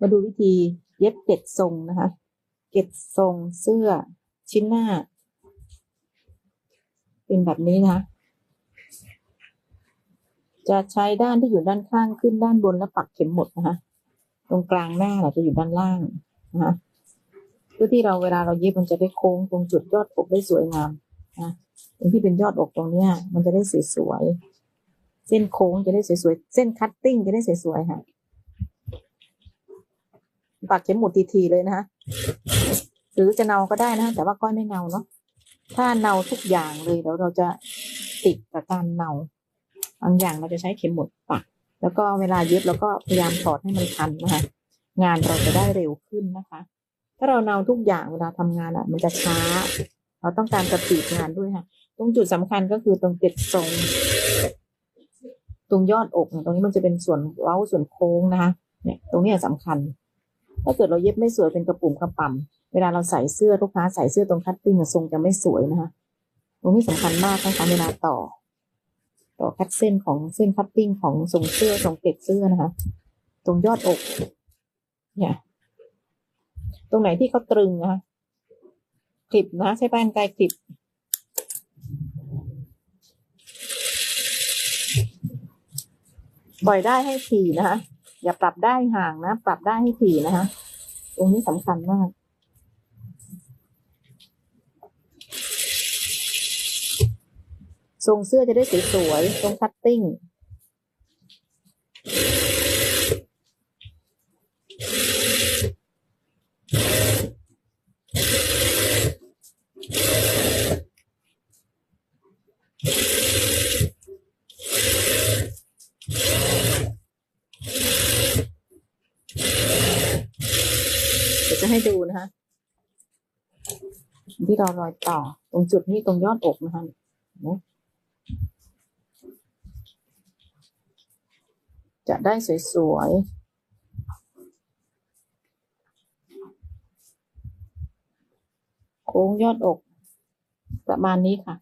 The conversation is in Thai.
มาดูวิธีเย็บเก็ดทรงนะคะเก็ดทรงเสื้อชิ้นหน้า เป็นแบบนี้นะคะจะใช้ด้านที่อยู่ด้านข้างขึ้นด้านบนแล้วปักเข็มหมดนะคะตรงกลางหน้าเราจะอยู่ด้านล่างนะคะเพื่อที่เราเวลาเราเย็บมันจะได้โค้งตรงจุดยอดอกได้สวยงามนะตรงที่เป็นยอดอกตรงเนี้ย มันจะได้สวยๆเส้นโค้งจะได้สวยๆเส้นคัตติ้งจะได้สวยๆค่ะ ปักเข็มหมุดทีๆเลยนะคะหรือจะเนาก็ได้นะแต่ว่าก้อยไม่เนาเนาะถ้าเนาทุกอย่างเลยเดี๋ยวเราจะติดกับการเนาบางอย่างเราจะใช้เข็มหมุดปัก แล้วก็เวลาเย็บเราก็พยายามถอดให้มันทันนะคะงานเราจะได้เร็วขึ้นนะคะ ถ้าเราเนาทุกอย่างเวลาทำงานอะ มันจะช้า เราต้องการสปีดงานด้วยค่ะ ตรงจุดสำคัญก็คือตรงเก็ดทรง ตรงยอดอกเนี่ยตรงนี้มันจะเป็นส่วนเว้าส่วนโค้งนะคะ เนี่ย ตรงนี้ยสำคัญ ถ้าเกิดเราเย็บไม่สวยเป็นกระปุ่มกระป่ำเวลาเราใส่เสื้อลูกค้าใส่เสื้อตรงคัตติ้งทรงจะไม่สวยนะคะตรงนี้สำคัญมากนะคะเวลาต่อ ต่อคัดเส้นของเส้นคัตติ้งของทรงเสื้อทรงเก็บเสื้อนะคะ ตรงยอดอก เนี่ย ตรงไหนที่เขาตรึงนะคะคลิปนะใช้แป้นไกลคลิปปล่อยได้ให้ถี่นะคะอย่าปรับได้ห่างนะ ปรับได้ให้ถี่นะคะ ตรงนี้สำคัญมากทรงเสื้อจะได้สวยๆ ทรงคัตติ้ง เดี๋ยว จะให้ดูนะคะที่เรารอยต่อตรงจุดนี้ตรงยอดอกนะคะเนไหมจะได้สวยๆโค้งยอดอก ประมาณนี้ค่ะ